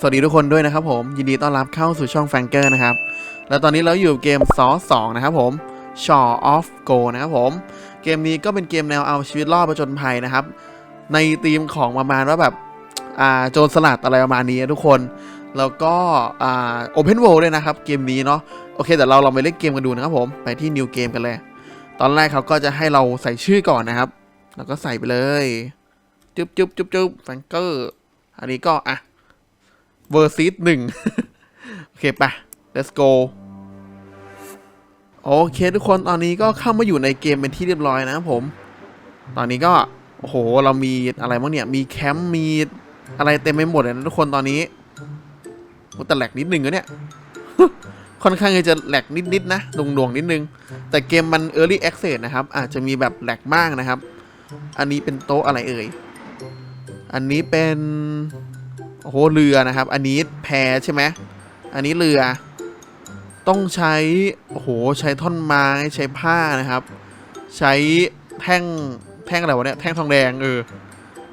สวัสดีทุกคนด้วยนะครับผมยินดีต้อนรับเข้าสู่ช่องแฟงเกอร์นะครับ แล้วตอนนี้เราอยู่เกมซอสองนะครับผม Shaw of Go นะครับผม เกมนี้ก็เป็นเกมแนวเอาชีวิตรอดประจนภัยนะครับ ในธีมของประมาณว่าแบบอ่าโจรสลัดอะไรประมาณนี้ทุกคน แล้วก็อ่า Open World ด้วยนะครับ เกมนี้เนาะโอเคแต่เราลองไปเล่นเกมกันดูนะครับผมไปที่ New Game กันเลย ตอนแรกเขาก็จะให้เราใส่ชื่อก่อนนะครับ แล้วก็ใส่ไปเลยจุ๊บจุ๊บจุ๊บจุ๊บแฟงเกอร์อันนี้ก็อะ เวอร์ซิสหนึ่งโอเคไป let's go โอเคทุกคนตอนนี้ก็เข้ามาอยู่ในเกมเป็นที่เรียบร้อยนะครับผม ตอนนี้ก็ โอ้โห เรามีอะไรบ้างเนี่ย มีแคมป์มีอะไรเต็มไปหมดเลยนะทุกคนตอนนี้โอ้แต่แหลกนิดนึงอะเนี่ย ค่อนข้างจะแหลกนิดๆนะดวงๆนิดนึง แต่เกมมัน Early Access นะครับ อาจจะมีแบบแหลกมากนะครับ อันนี้เป็นโต๊ะอะไรเอ่ย อันนี้เป็น โอ้โหเรือนะครับ อันนี้แพใช่ไหมอันนี้เรือ ต้องใช้โอ้โหใช้ท่อนไม้ใช้ผ้านะครับ ใช้แท่งแท่งอะไรวะเนี่ยแท่งทองแดงเออ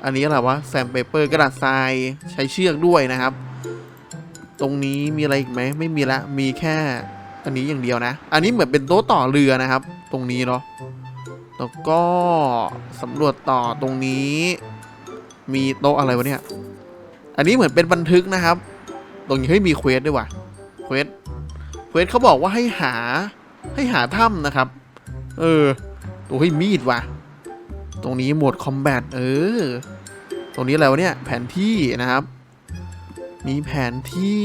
อันนี้อะไรวะแซมเปเปอร์กระดาษทรายใช้เชือกด้วยนะครับ ตรงนี้มีอะไรอีกไหมไม่มีละมีแค่อันนี้อย่างเดียวนะ อันนี้เหมือนเป็นโต๊ะต่อเรือนะครับ ตรงนี้เนาะแล้วก็สำรวจต่อตรงนี้ มีโต๊ะอะไรวะเนี่ย อันนี้เหมือนเป็นบันทึกนะครับ ตรงนี้เฮ้ยมีเควสด้วยว่ะเควสเควสเขาบอกว่าให้หาให้หาถ้ำนะครับ เออตัวเฮ้มีดว่ะ ตรงนี้โหมดคอมแบทเออ ตรงนี้อะไรวะเนี่ยแผนที่นะครับ มีแผนที่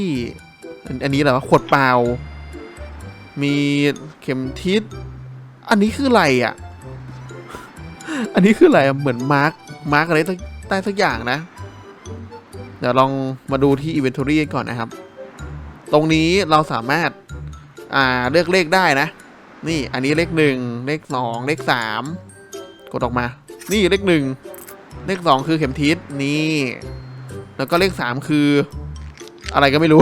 อันนี้อะไรวะขวดเปล่า มีเข็มทิศ อันนี้คืออะไรอะ อันนี้คืออะไรอะเหมือนมาร์กมาร์กอะไรใต้สักอย่างนะ เดี๋ยวลองมาดูที่ Inventory กันก่อนนะครับ ตรงนี้เราสามารถอ่าเลือกเลขได้นะ นี่อันนี้เลขหนึ่งเลขสองเลขสามกดออกมา นี่เลขหนึ่งเลขสองคือเข็มทิศนี่ แล้วก็เลขสามคือ อะไรก็ไม่รู้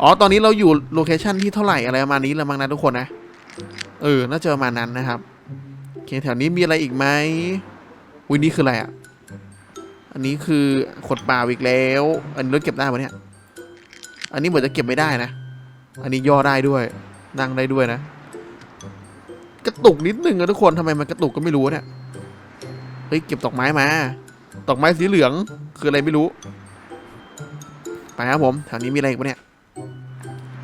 อ๋อ ตอนนี้เราอยู่โลเคชันที่เท่าไหร่อะไรประมาณนี้แล้วมั้งนะทุกคนนะ เออ น่าจะประมาณนั้นนะครับโอเคแถวนี้มีอะไรอีกไหมวินี่คืออะไรอะ อันนี้คือขดปล่าอีกแล้ว อันนี้รถเก็บได้ปะเนี่ย อันนี้เหมือนจะเก็บไม่ได้นะ อันนี้ย่อได้ด้วย นั่งได้ด้วยนะ กระตุกนิดนึงอะทุกคนทำไมมันกระตุกก็ไม่รู้เนี่ย เฮ้ยเก็บดอกไม้มา ดอกไม้สีเหลืองคืออะไรไม่รู้ ไปครับผม แถวนี้มีอะไรอีกปะเนี่ย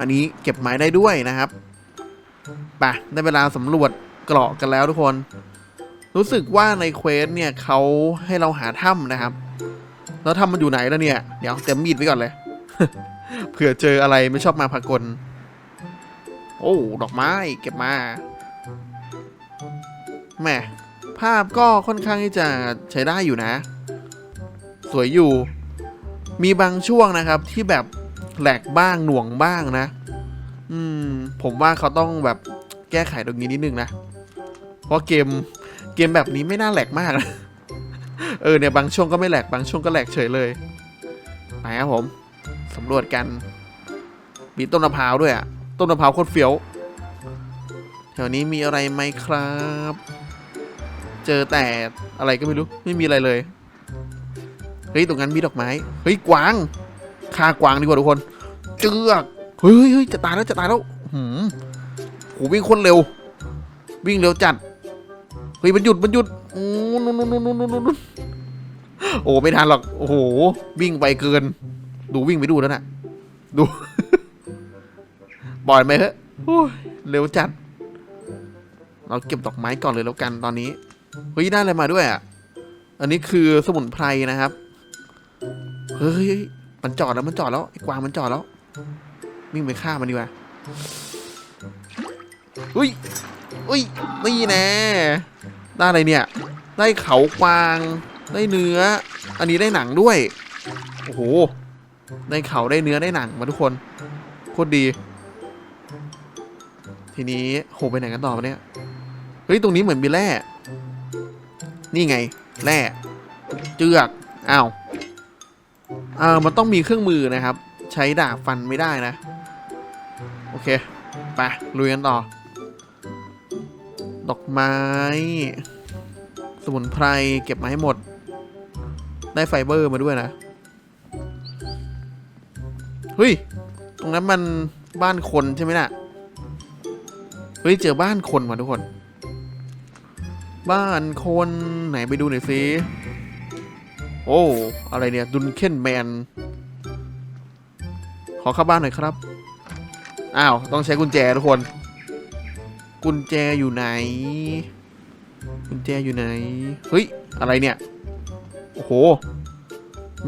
อันนี้เก็บไม้ได้ด้วยนะครับ ไปได้เวลาสำรวจเกราะกันแล้วทุกคน รู้สึกว่าในเควสเนี่ยเขาให้เราหาถ้ำนะครับ แล้วถ้ำมันอยู่ไหนแล้วเนี่ย เดี๋ยวเตรียมมีดไว้ก่อนเลย เผื่อเจออะไรไม่ชอบมาพากล โอ้ ดอกไม้เก็บมาแหม่ภาพก็ค่อนข้างที่จะใช้ได้อยู่นะ สวยอยู่ มีบางช่วงนะครับที่แบบแหลกบ้างหน่วงบ้างนะ อืม ผมว่าเขาต้องแบบแก้ไขตรงนี้นิดนึงนะ เพราะเกม เกมแบบนี้ไม่น่าแหลกมากนะเออเนี่ยบางช่วงก็ไม่แหลกบางช่วงก็แหลกเฉยเลย ไปครับผมสำรวจกัน มีต้นมะพร้าวด้วยอะต้นมะพร้าวโคตรเฟี้ยวแถวนี้มีอะไรไหมครับ เจอแต่อะไรก็ไม่รู้ไม่มีอะไรเลย เฮ้ยตรงนั้นมีดอกไม้ เฮ้ยกวางฆ่ากวางดีกว่าทุกคน เจือก เฮ้ยเฮ้ยเฮ้ยจะตายแล้วจะตายแล้วหืมโหวิ่งคนเร็ว วิ่งเร็วจัด เฮ้ยมันหยุดมันหยุดโอ้นู่นนู่นนู่นนู่นนู่นโอ้ไม่ทันหรอกโอ้โหวิ่งไปเกิน ดูวิ่งไปดูแล้วน่ะดูปล่อยไหมเฮ้ยโอ้ยเร็วจัด เราเก็บดอกไม้ก่อนเลยแล้วกันตอนนี้เฮ้ยได้อะไรมาด้วยอะอันนี้คือสมุนไพรนะครับเฮ้ยเฮ้ยเฮ้ยมันจอดแล้วมันจอดแล้วไอ้กวางมันจอดแล้ววิ่งไปฆ่ามันดีกว่าอุ้ยอุ้ยนี่แน่ ได้อะไรเนี่ย ได้เขากวาง ได้เนื้อ อันนี้ได้หนังด้วย โอ้โห ได้เขาได้เนื้อได้หนังมาทุกคนโคตรดี ทีนี้โหไปไหนกันต่อวะเนี่ย เฮ้ย ตรงนี้เหมือนมีแร่ นี่ไง แร่ เจือก อ้าวเอ่ามันต้องมีเครื่องมือนะครับ ใช้ดาบฟันไม่ได้นะ โอเค ไปลุยกันต่อ ดอกไม้ สมุนไพรเก็บมาให้หมด ได้ไฟเบอร์มาด้วยนะ เฮ้ย ตรงนั้นมันบ้านคนใช่ไหมน่ะ เฮ้ย เจอบ้านคนว่ะทุกคน บ้านคนไหนไปดูหน่อยสิโอ้ อะไรเนี่ย ดุนเคนแมน ขอเข้าบ้านหน่อยครับ อ้าว ต้องใช้กุญแจทุกคน กุญแจอยู่ไหน กุญแจอยู่ไหน เฮ้ย อะไรเนี่ย โอ้โห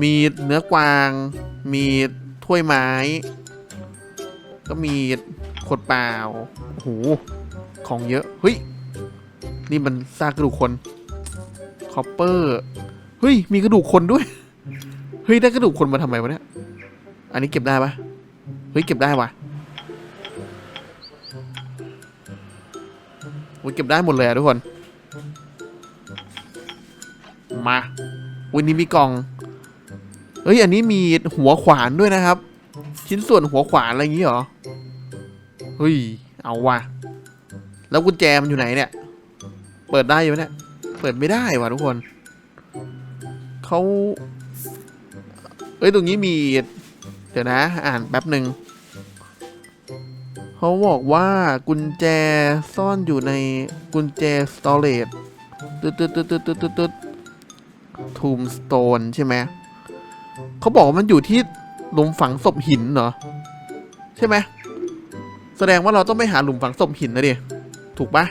มีเนื้อกวาง มีถ้วยไม้ ก็มีขวดเปล่า โอ้โห ของเยอะ เฮ้ย นี่มันซากกระดูกคน คอปเปอร์ เฮ้ย มีกระดูกคนด้วย เฮ้ย ได้กระดูกคนมาทำไมวะเนี่ย อันนี้เก็บได้ปะเฮ้ย เก็บได้วะ อ้ยเก็บได้หมดเลยทุกคน มาวันนี้มีกล่อง เฮ้ยอันนี้มีหัวขวานด้วยนะครับ ชิ้นส่วนหัวขวานอะไรอย่างงี้เหรอ เฮ้ย เอาว่ะ แล้วกุญแจมันอยู่ไหนเนี่ย เปิดได้อยู่ไหมเนี่ย เปิดไม่ได้ว่ะทุกคน เขาเอ้ยตรงนี้มี เดี๋ยวนะ อ่านแป๊บหนึ่ง เขาบอกว่ากุญแจซ่อนอยู่ในกุญแจสตอเรจตึ๊ดตึ๊ดตึ๊ดตึ๊ดตึ๊ดตึ๊ดตึ๊ดทูมสโตนใช่ไหมเขาบอกมันอยู่ที่หลุมฝังศพหินเหรอ ใช่ไหมแสดงว่าเราต้องไม่หาหลุมฝังศพหินนะดิ ถูกปะ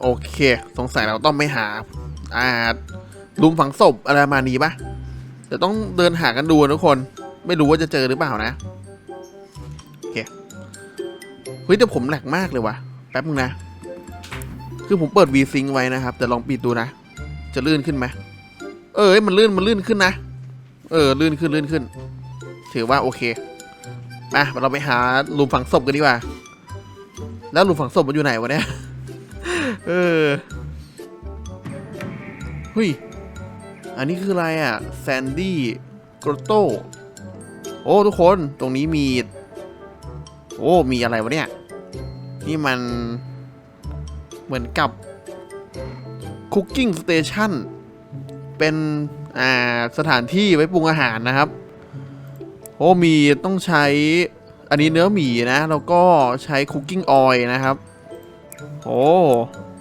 โอเค สงสัยเราต้องไม่หาอ่าหลุมฝังศพอะไรมานี้ปะเดี๋ยวต้องเดินหากันดูนะทุกคน ไม่รู้ว่าจะเจอหรือเปล่านะ เฮ้ยแต่ผมแหลกมากเลยวะแป๊บนึงนะ คือผมเปิด VSync ไว้นะครับ แต่ลองปิดดูนะ จะลื่นขึ้นไหมเออมันลื่นมันลื่นขึ้นนะ เออลื่นขึ้นลื่นขึ้น ถือว่าโอเคมาเราไปหาหลุมฝังศพกันดีกว่า แล้วหลุมฝังศพมันอยู่ไหนวะเนี่ย เออเฮ้ยอันนี้คืออะไรอะแซนดี้กรโตโอ้ทุกคนตรงนี้มี โอ้ มีอะไรวะเนี่ย นี่มันเหมือนกับ Cooking Station เป็นอ่าสถานที่ไว้ปรุงอาหารนะครับ โอ้ มีต้องใช้ อันนี้เนื้อหมีนะ แล้วก็ใช้ Cooking Oil นะครับ โอ้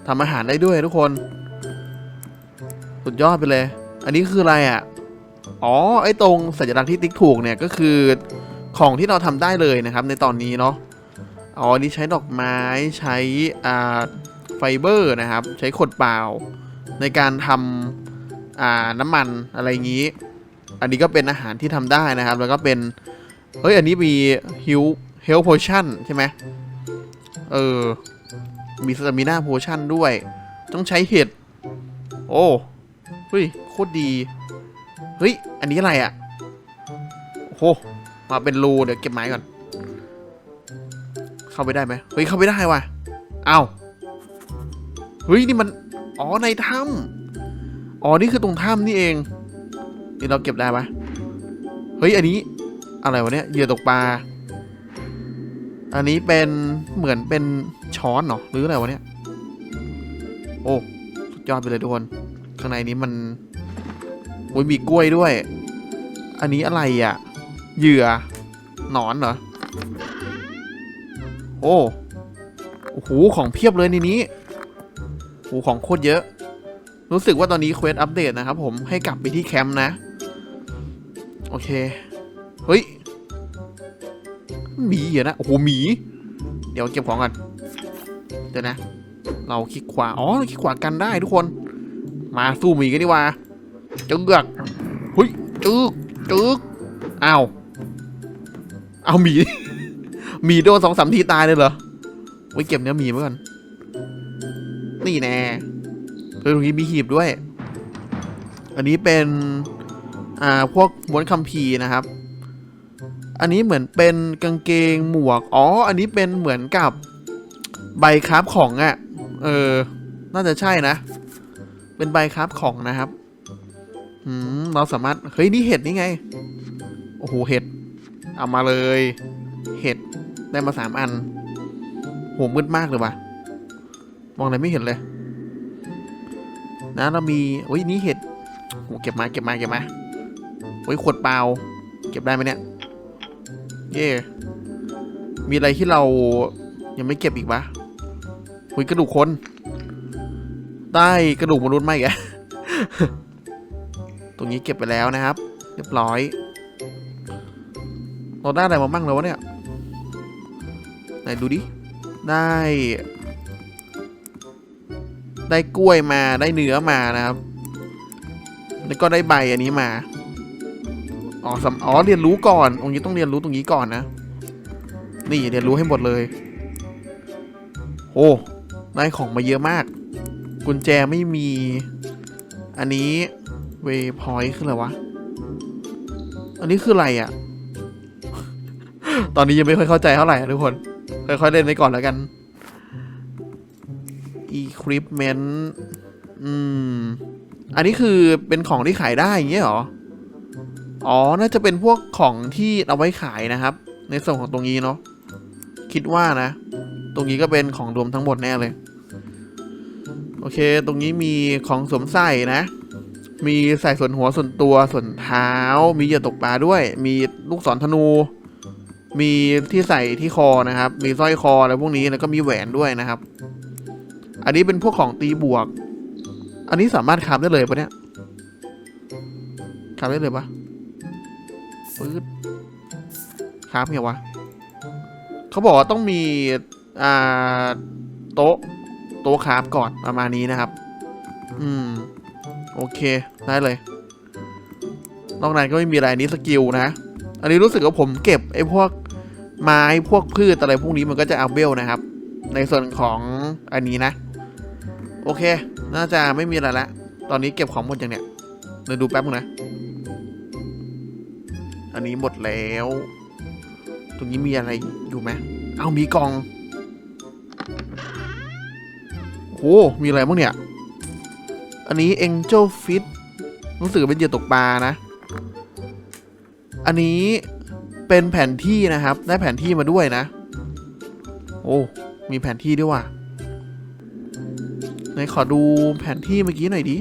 ทำอาหารได้ด้วยทุกคน สุดยอดไปเลย อันนี้คืออะไรอะ อ๋อ ไอ้ตรงสัญลักษณ์ที่ติ๊กถูกเนี่ยก็คือ ของที่เราทำได้เลยนะครับ ในตอนนี้เนาะอ๋อนี้ใช้ดอกไม้ใช้อ่าไฟเบอร์นะครับ ใช้ขดเปล่า ในการทำอ่าน้ำมันอะไรอย่างนี้ อันนี้ก็เป็นอาหารที่ทำได้นะครับ แล้วก็เป็นเฮ้ยอันนี้มีฮิวเฮลโพชั่นใช่ไหมเออ มีสตามิน่าโพชั่นด้วย ต้องใช้เห็ด โอ้เฮ้ยโคตรดี เฮ้ย อันนี้อะไรอะ่ะโอ้ มาเป็นรูเดี๋ยวเก็บไม้ก่อน เข้าไปได้ไหมเฮ้ยเข้าไปได้ว่ะอ้าเฮ้ยนี่มันอ๋อในถ้ำอ๋อนี่คือตรงถ้ำนี่เอง นี่เราเก็บได้ปะเฮ้ยอันนี้ อะไรวะเนี่ยเหยื่อตกปลาอันนี้เป็นเหมือนเป็นช้อนเหรอหรืออะไรวะเนี่ยโอ้สุดยอดไปเลยทุกคนข้างในนี้มันโอ้ยมีกล้วยด้วย อันนี้อะไรอะ่ะ เหยื่อหนอนเหรอ โอ้โอ้โหของเพียบเลยในนี้โอ้ของโคตรเยอะ รู้สึกว่าตอนนี้เควสอัปเดตนะครับผมให้กลับไปที่แคมป์นะ โอเค เฮ้ยหมีเหรอนะ โอ้โหหมี เดี๋ยวเก็บของก่อน เดี๋ยวนะ เราคลิกขวา อ๋อคลิกขวากันได้ทุกคน มาสู้หมีกันดีกว่าจึกอะเฮ้ยจึกจึกอ้าว เอาหมี หมีโดนสองสามทีตายเลยเหรอไว้เก็บเนื้อหมีไว้ก่อน นี่แน่เฮ้ยตรงนี้มีหีบด้วย อันนี้เป็น อ่า พวกม้วนคัมภีร์นะครับ อันนี้เหมือนเป็นกางเกงหมวก อ๋อ อันนี้เป็นเหมือนกับใบคราฟของอะ่ะ เออ น่าจะใช่นะ เป็นใบคราฟของนะครับ อืม เราสามารถ เฮ้ย นี่เห็ดนี่ไง โอ้โห เห็ด เอามาเลย เห็ดได้มาสามอันโหมืดมากเลยว่ะ มองอะไรไม่เห็นเลย นะเรามีโอ้ยนี่เห็ดโหเก็บมาเก็บมาเก็บมาโอ้ยขวดเปล่า เก็บได้ไหมเนี่ย เย่มีอะไรที่เรายังไม่เก็บอีกปะหุยกระดูกคน ได้กระดูกมนุษย์ไหมแกตรงนี้เก็บไปแล้วนะครับ เรียบร้อย เราได้อะไรมาบ้างแล้ววะเนี่ย ไหนดูดิ ได้ ได้กล้วยมาได้เนื้อมานะครับ แล้วก็ได้ใบอันนี้มา อ๋อสำอ๋อเรียนรู้ก่อนตรงนี้ต้องเรียนรู้ตรงนี้ก่อนนะ นี่เรียนรู้ให้หมดเลย โอ้ได้ของมาเยอะมาก กุญแจไม่มี อันนี้เวพอยต์คืออะไรวะ อันนี้คืออะไรอะ่ะ ตอนนี้ยังไม่ค่อยเข้าใจเท่าไหร่ทุกคน ค่อยๆเล่นไปก่อนแล้วกัน equipment อืม อันนี้คือเป็นของที่ขายได้อย่างเงี้ยหรอ อ๋อ น่าจะเป็นพวกของที่เอาไว้ขายนะครับ ในส่วนของตรงนี้เนาะ คิดว่านะ ตรงนี้ก็เป็นของรวมทั้งหมดแน่เลย โอเค ตรงนี้มีของสวมใส่นะ มีใส่ส่วนหัวส่วนตัวส่วนเท้า มีเหยื่อตกปลาด้วย มีลูกศรธนู มีที่ใส่ที่คอนะครับ มีสร้อยคออะไรพวกนี้แล้วก็มีแหวนด้วยนะครับ อันนี้เป็นพวกของตีบวก อันนี้สามารถคาฟได้เลยปะเนี่ยคาฟได้เลยปะปื๊ดคราฟไงวะเขาบอกว่าต้องมีอ่าโต๊ะโต๊ะคาฟก่อนประมาณนี้นะครับ อืม โอเคได้เลย นอกนั้นก็ไม่มีอะไรนี้สกิลนะอันนี้รู้สึกว่าผมเก็บไอ้พวก ไม้พวกพืชอะไรพวกนี้มันก็จะอัพเวลนะครับ ในส่วนของอันนี้นะ โอเค น่าจะไม่มีอะไรละ ตอนนี้เก็บของหมดอย่างเนี้ยเดี๋ยวดูแป๊บนึงนะ อันนี้หมดแล้ว ตรงนี้มีอะไรอยู่ไหมเอามีกล่องโหมีอะไรบ้างเนี่ย อันนี้ Angel Fish รู้สึกเป็นเหยื่อตกปลานะ อันนี้ เป็นแผนที่นะครับ ได้แผนที่มาด้วยนะ โอ้มีแผนที่ด้วยว่ะไหนขอดูแผนที่เมื่อกี้หน่อยดิ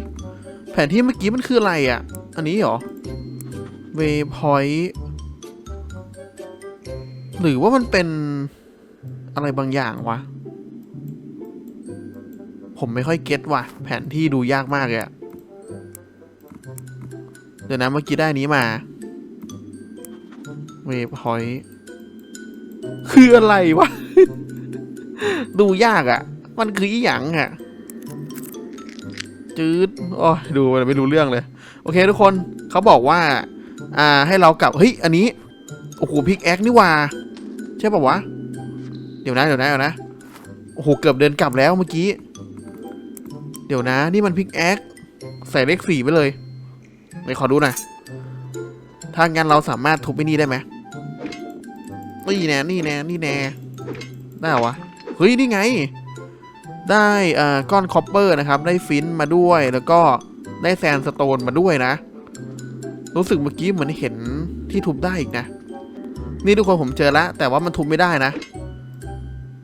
แผนที่เมื่อกี้มันคืออะไรอะ อันนี้เหรอ Waypoint หรือว่ามันเป็นอะไรบางอย่างวะ ผมไม่ค่อยเก็ตว่ะ แผนที่ดูยากมากเลยอะเดี๋ยวนะเมื่อกี้ได้นี้มา Waypoint คืออะไรวะ ดูยากอะมันคืออีหยังอะจืดโอ้ยดูมันไม่รู้เรื่องเลย โอเคทุกคนเขาบอกว่า อ่า ให้เรากลับ เฮ้ย อันนี้ โอ้โหพิกแอคนี่ว่า ใช่ป่าวะ เดี๋ยวนะ เดี๋ยวนะ เดี๋ยวนะ โอ้โห เกือบเดินกลับแล้วเมื่อกี้ เดี๋ยวนะ นี่มันพิกแอคใส่เลขสี่ไปเลยไหนขอดูหน่อย ถ้างั้นเราสามารถทุบไปนี่ได้ไหมนี่แน่นี่แน่นี่แน่ได้เหรอวะเฮ้ยนี่ไง ได้อ่าก้อนคอปเปอร์นะครับ ได้ฟินมาด้วยแล้วก็ได้แซนสโตนมาด้วยนะ รู้สึกเมื่อกี้เหมือนเห็นที่ทุบได้อีกนะ นี่ทุกคนผมเจอแล้วแต่ว่ามันทุบไม่ได้นะ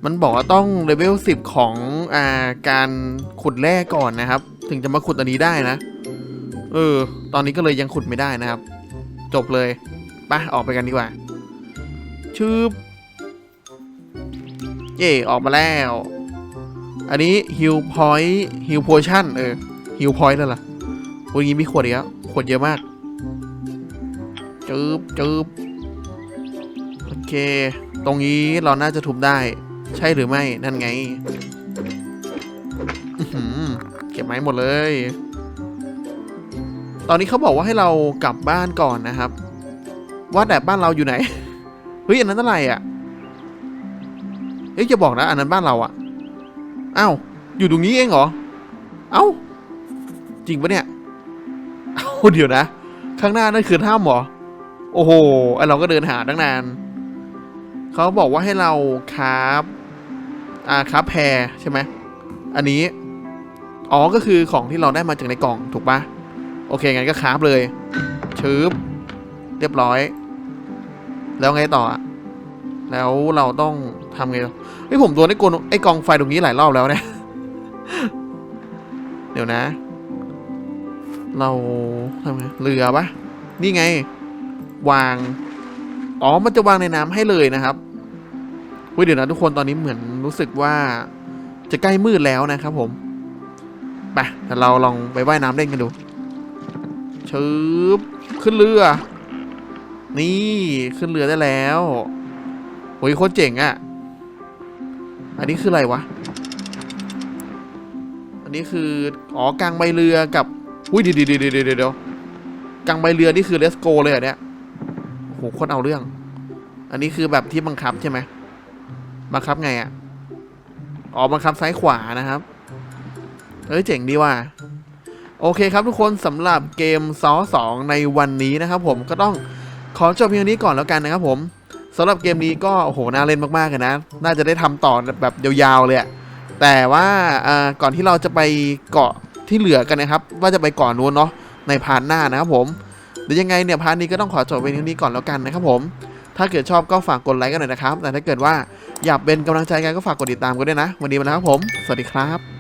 มันบอกว่าต้องเลเวลสิบของอ่าการขุดแร่ก่อนนะครับ ถึงจะมาขุดอันนี้ได้นะ เออ ตอนนี้ก็เลยยังขุดไม่ได้นะครับ จบเลยไปออกไปกันดีกว่าชืบเย่ออกมาแล้ว อันนี้ฮิลพอยต์ฮิลโพชั่นเออฮิลพอยต์นั่นแหละวันนี้มีขวดอีกแล้วขวดเยอะมากจืบจืบโอเค ตรงนี้เราน่าจะทุบได้ ใช่หรือไม่ นั่นไงเก็บไม้หมดเลย ตอนนี้เขาบอกว่าให้เรากลับบ้านก่อนนะครับ ว่าแต่บ้านเราอยู่ไหน เฮ้ยอันนั้นอะไรอะเฮ้ยจะบอกนะอันนั้นบ้านเราอะอ้าวอยู่ตรงนี้เองเหรอ เอ้า จริงปะเนี่ย เอ้าเดี๋ยวนะ ข้างหน้านั่นคือถ้ำเหรอ โอ้โหไอเราก็เดินหาตั้งนาน เขาบอกว่าให้เราคราฟอ่าคราฟแพรใช่ไหม อันนี้ อ๋อ ก็คือของที่เราได้มาจากในกล่องถูกปะ โอเคงั้นก็คราฟเลยชืบเรียบร้อย แล้วไงต่ออะแล้วเราต้องทำไงต่อเฮ้ยผมโดนไอ้กลไอ้กองไฟตรงนี้หลายรอบแล้วเนี่ย เดี๋ยวนะ เราทำไงเรือปะนี่ไง วาง อ๋อ มันจะวางในน้ำให้เลยนะครับอุ้ยเดี๋ยวนะทุกคนตอนนี้เหมือนรู้สึกว่าจะใกล้มืดแล้วนะครับผม ไปแต่เราลองไปว่ายน้ำเล่นกันดู ชืบขึ้นเรือ นี่ขึ้นเรือได้แล้วโอ้ยโคตรเจ๋งอะ่ะ อันนี้คืออะไรวะ อันนี้คือ อ๋อกลางใบเรือกับอุ้ยเดี๋ยวเดี๋ยวเดี๋ยวเดี๋ยวเดี๋ยวกลางใบเรือนี่คือเลสโกเลยเหรอเนี่ยโอ้โหโคตรเอาเรื่อง อันนี้คือแบบที่บังคับใช่ไหมบังคับไงอะ่ะ อ๋อบังคับซ้ายขวานะครับ เอ้ยเจ๋งดีว่ะ โอเคครับทุกคนสำหรับเกมซอสองในวันนี้นะครับผมก็ต้องขอจบเพียงนี้ก่อนแล้วกันนะครับผมสำหรับเกมนี้ก็โอ้โหน่าเล่นมากๆเลยนะ น่าจะได้ทำต่อแบบยาวๆเลยแต่ว่าอ่าก่อนที่เราจะไปเกาะที่เหลือกันนะครับ ว่าจะไปเกาะนู้นเนาะในพาร์ทหน้านะครับผมเดี๋ยวยังไงเนี่ยพาร์ทนี้ก็ต้องขอจบเพียงนี้ก่อนแล้วกันนะครับผมถ้าเกิดชอบก็ฝากกดไลค์กันหน่อยนะครับแต่ถ้าเกิดว่าอยากเป็นกำลังใจกันก็ฝากกดติดตามกันด้วยนะ วันนี้มาแล้วครับผม สวัสดีครับ